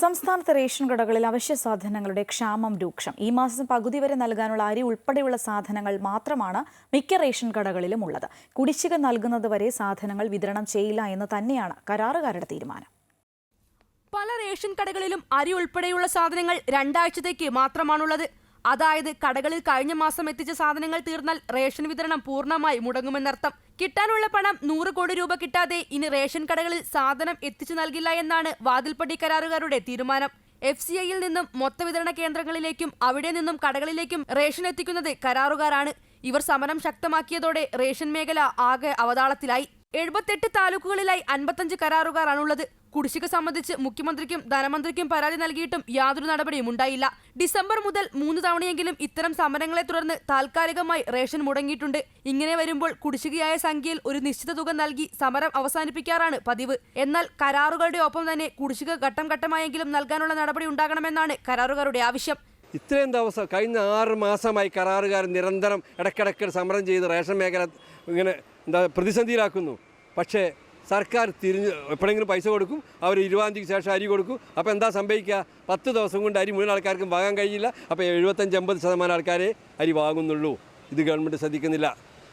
സംസ്ഥാനത്തെ റേഷൻ കടകളിൽ അവശ്യ സാധനങ്ങളുടെ ക്ഷാമം രൂക്ഷം. ഈ മാസം പകുതി വരെ നൽകാനുള്ള അരി ഉൾപ്പെടെയുള്ള സാധനങ്ങൾ മാത്രമാണ് മിക്ക റേഷൻ കടകളിലും ഉള്ളത്. കുടിശ്ശിക നൽകുന്നത് വരെ സാധനങ്ങൾ വിതരണം ചെയ്യില്ല എന്ന് തന്നെയാണ് കരാറുകാരുടെ തീരുമാനം. പല റേഷൻ കടകളിലും അരി ഉൾപ്പെടെയുള്ള സാധനങ്ങൾ രണ്ടാഴ്ചത്തേക്ക് മാത്രമാണുള്ളത്. അതായത് കടകളിൽ കഴിഞ്ഞ മാസം എത്തിച്ച സാധനങ്ങൾ തീർന്നാൽ റേഷൻ വിതരണം പൂർണമായി മുടങ്ങുമെന്നർത്ഥം. കിട്ടാനുള്ള പണം നൂറ് കോടി രൂപ കിട്ടാതെ ഇനി റേഷൻ കടകളിൽ സാധനം എത്തിച്ചു നൽകില്ല എന്നാണ് വാതിൽപ്പടി കരാറുകാരുടെ തീരുമാനം. എഫ് സി ഐയിൽ നിന്നും മൊത്ത വിതരണ കേന്ദ്രങ്ങളിലേക്കും അവിടെ നിന്നും കടകളിലേക്കും റേഷൻ എത്തിക്കുന്നത് കരാറുകാരാണ്. ഇവർ സമരം ശക്തമാക്കിയതോടെ റേഷൻ മേഖല ആകെ അവതാളത്തിലായി. എഴുപത്തെട്ട് താലൂക്കുകളിലായി അൻപത്തഞ്ച് കരാറുകാരാണുള്ളത്. കുടിശ്ശിക സംബന്ധിച്ച് മുഖ്യമന്ത്രിക്കും ധനമന്ത്രിക്കും പരാതി നൽകിയിട്ടും യാതൊരു നടപടിയും ഉണ്ടായില്ല. ഡിസംബർ മുതൽ മൂന്ന് തവണയെങ്കിലും ഇത്തരം സമരങ്ങളെ തുടർന്ന് താൽക്കാലികമായി റേഷൻ മുടങ്ങിയിട്ടുണ്ട്. ഇങ്ങനെ വരുമ്പോൾ കുടിശ്ശികയായ സംഖ്യയിൽ ഒരു നിശ്ചിത തുക നൽകി സമരം അവസാനിപ്പിക്കാറാണ് പതിവ്. എന്നാൽ കരാറുകളുടെ ഒപ്പം തന്നെ കുടിശ്ശിക ഘട്ടം ഘട്ടമായെങ്കിലും നൽകാനുള്ള നടപടി ഉണ്ടാകണമെന്നാണ് കരാറുകാരുടെ ആവശ്യം. ഇത്രയും ദിവസം കഴിഞ്ഞ ആറ് മാസമായി കരാറുകാർ നിരന്തരം ഇടയ്ക്കിടയ്ക്ക് സമരം ചെയ്ത് റേഷൻ മേഖല ഇങ്ങനെ എന്താ പ്രതിസന്ധിയിലാക്കുന്നു. പക്ഷേ സർക്കാർ തിരിഞ്ഞ് എപ്പോഴെങ്കിലും പൈസ കൊടുക്കും അവർ ഇരുപതാം തീയതിക്ക് ശേഷം അരി കൊടുക്കും. അപ്പോൾ എന്താ സംഭവിക്കുക? പത്ത് ദിവസം കൊണ്ട് അരി മുഴുവൻ ആൾക്കാർക്കും വാങ്ങാൻ കഴിയില്ല. അപ്പോൾ എഴുപത്തഞ്ച് അമ്പത് ശതമാനം ആൾക്കാരെ അരി വാങ്ങുന്നുള്ളൂ. ഇത് ഗവൺമെന്റ് ശ്രദ്ധിക്കുന്നില്ല.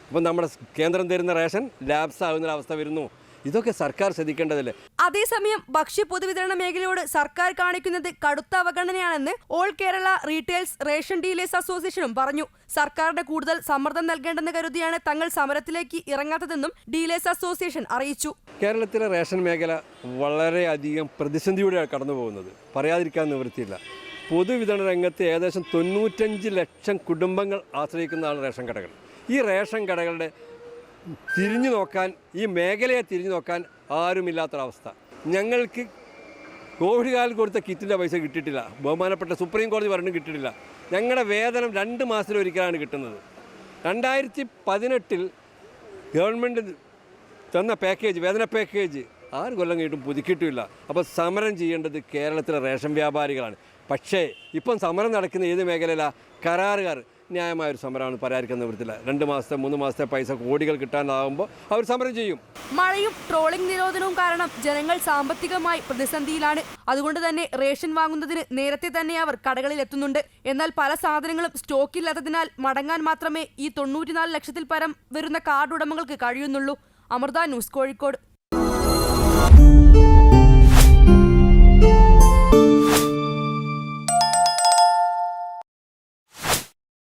അപ്പം നമ്മുടെ കേന്ദ്രം തരുന്ന റേഷൻ ലാബ്സ് ആകുന്ന അവസ്ഥ വരുന്നു. ഇതൊക്കെ സർക്കാർ ശ്രദ്ധിക്കേണ്ടതല്ലേ? അതേസമയം ഭക്ഷ്യ പൊതുവിതരണ മേഖലയോട് സർക്കാർ കാണിക്കുന്നത് കടുത്ത അവഗണനയാണെന്ന് all Kerala retails ration dealers അസോസിയേഷനും പറഞ്ഞു. സർക്കാരിന്റെ കൂടുതൽ സമ്മർദ്ദം നൽകേണ്ടെന്ന് കരുതിയാണ് തങ്ങൾ സമരത്തിലേക്ക് ഇറങ്ങാത്തതെന്നും ഡീലേഴ്സ് അസോസിയേഷൻ അറിയിച്ചു. കേരളത്തിലെ റേഷൻ മേഖല വളരെയധികം പ്രതിസന്ധിയുടെ കടന്നു പോകുന്നത് പറയാതിരിക്കാൻ നിവൃത്തിയില്ല. പൊതുവിതരണ രംഗത്ത് ഏകദേശം തൊണ്ണൂറ്റഞ്ച് ലക്ഷം കുടുംബങ്ങൾ ആശ്രയിക്കുന്നതാണ് റേഷൻ കടകൾ. ഈ റേഷൻ കടകളുടെ തിരിഞ്ഞു നോക്കാൻ ഈ മേഖലയെ തിരിഞ്ഞു നോക്കാൻ ആരുമില്ലാത്തൊരവസ്ഥ. ഞങ്ങൾക്ക് കോവിഡ് കാലം കൊടുത്ത കിറ്റിന്റെ പൈസ കിട്ടിയിട്ടില്ല. ബഹുമാനപ്പെട്ട സുപ്രീം കോടതി പറഞ്ഞു കിട്ടിയിട്ടില്ല. ഞങ്ങളുടെ വേതനം രണ്ട് മാസത്തിലൊരിക്കലാണ് കിട്ടുന്നത്. രണ്ടായിരത്തി പതിനെട്ടിൽ ഗവൺമെന്റ് തന്ന പാക്കേജ് വേതന പാക്കേജ് ആറ് കൊല്ലം കഴിഞ്ഞിട്ടും പുതുക്കിയിട്ടുമില്ല. അപ്പോൾ സമരം ചെയ്യേണ്ടത് കേരളത്തിലെ റേഷൻ വ്യാപാരികളാണ്. പക്ഷേ ഇപ്പം സമരം നടക്കുന്ന ഏത് മേഖലയിലാണ് കരാറുകാർ. ന്യായമായ ഒരു സമരമാണ് പരാതിക്കുന്ന നിവൃത്തില്ല രണ്ട് മാസത്തെ മൂന്ന് മാസത്തെ പൈസ കോടികൾ കിട്ടാനാകുമ്പോൾ അവർ സമരം ചെയ്യും. മഴയും ട്രോളിംഗ് നിരോധനവും കാരണം ജനങ്ങൾ സാമ്പത്തികമായി പ്രതിസന്ധിയിലാണ്. അതുകൊണ്ട് തന്നെ റേഷൻ വാങ്ങുന്നതിന് നേരത്തെ തന്നെ അവർ കടകളിൽ എത്തുന്നുണ്ട്. എന്നാൽ പല സാധനങ്ങളും സ്റ്റോക്കില്ലാത്തതിനാൽ മടങ്ങാൻ മാത്രമേ ഈ തൊണ്ണൂറ്റിനാല് ലക്ഷത്തിൽ പരം വരുന്ന കാർഡ് ഉടമകൾക്ക് കഴിയുന്നുള്ളൂ. അമൃത ന്യൂസ് കോഴിക്കോട്.